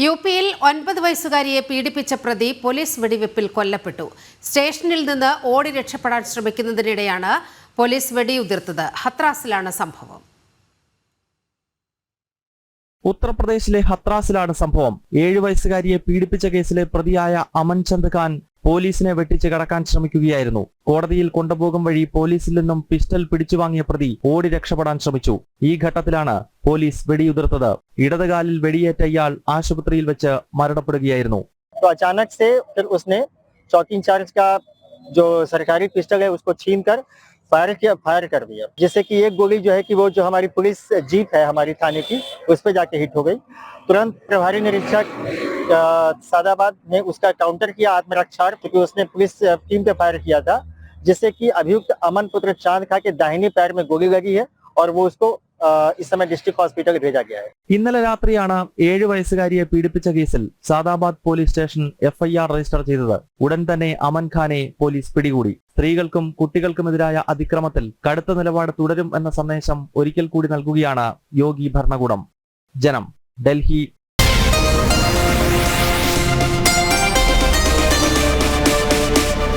U പിയിൽ ഒൻപത് വയസ്സുകാരിയെ പീഡിപ്പിച്ച പ്രതി പോലീസ് വെടിവെപ്പിൽ കൊല്ലപ്പെട്ടു. സ്റ്റേഷനിൽ നിന്ന് ഓടി രക്ഷപ്പെടാൻ ശ്രമിക്കുന്നതിനിടെയാണ് പോലീസ് വെടിയുതിർത്തത്. ഹത്രാസിലാണ് സംഭവം. ഉത്തർപ്രദേശിലെ ഹത്രാസിലാണ് സംഭവം. ഏഴു വയസ്സുകാരിയെ പീഡിപ്പിച്ച കേസിലെ പ്രതിയായ അമൻ ചന്ദ് ഖാൻ പോലീസിനെ വെട്ടിച്ച് കടക്കാൻ ശ്രമിക്കുകയായിരുന്നു കോടതിയിൽ കൊണ്ടുപോകും വഴി പോലീസിൽ നിന്നും പിസ്റ്റൽ പിടിച്ചുവാങ്ങിയ പ്രതി ഓടി രക്ഷപ്പെടാൻ ശ്രമിച്ചു ഈ ഘട്ടത്തിലാണ് പോലീസ് വെടിയുതിർത്തത് ഇടതുകാലിൽ വെടിയേറ്റ ഇയാൾ ആശുപത്രിയിൽ വെച്ച് മരണപ്പെടുകയായിരുന്നു तो अचानक से फिर उसने चौकी इंचार्ज का जो सरकारी पिस्टल है उसको छीन कर फायर किया फायर कर दिया जिससे कि एक गोली जो है कि वो जो हमारी पुलिस जीप है हमारी थाने की उस पर जाके हिट हो गई तुरंत प्रभारी निरीक्षक अ, सादाबाद ने उसका काउंटर किया आत्मरक्षा क्योंकि उसने पुलिस अ, टीम पे फायर किया था जिससे कि अभियुक्त अमन पुत्र चांद खा के दाहिने पैर में गोली लगी है और वो उसको अ, इस समय डिस्ट्रिक्ट हॉस्पिटल भेजा गया है ഇന്നലെ രാത്രിയാണ് ഏഴു വയസ്സുകാരിയെ പീഡിപ്പിച്ച കേസിൽ Sadabad police station FIR register ചെയ്തത് ഉടൻ തന്നെ അമൻ ഖാനെ പോലീസ് പിടികൂടി സ്ത്രീകൾക്കും കുട്ടികൾക്കുമെതിരായ അതിക്രമത്തിൽ കടുത്ത നിലപാട് തുടരും എന്ന സന്ദേശം ഒരിക്കൽ കൂടി നൽകുകയാണ് യോഗി ഭരണകൂടം ജനം ഡൽഹി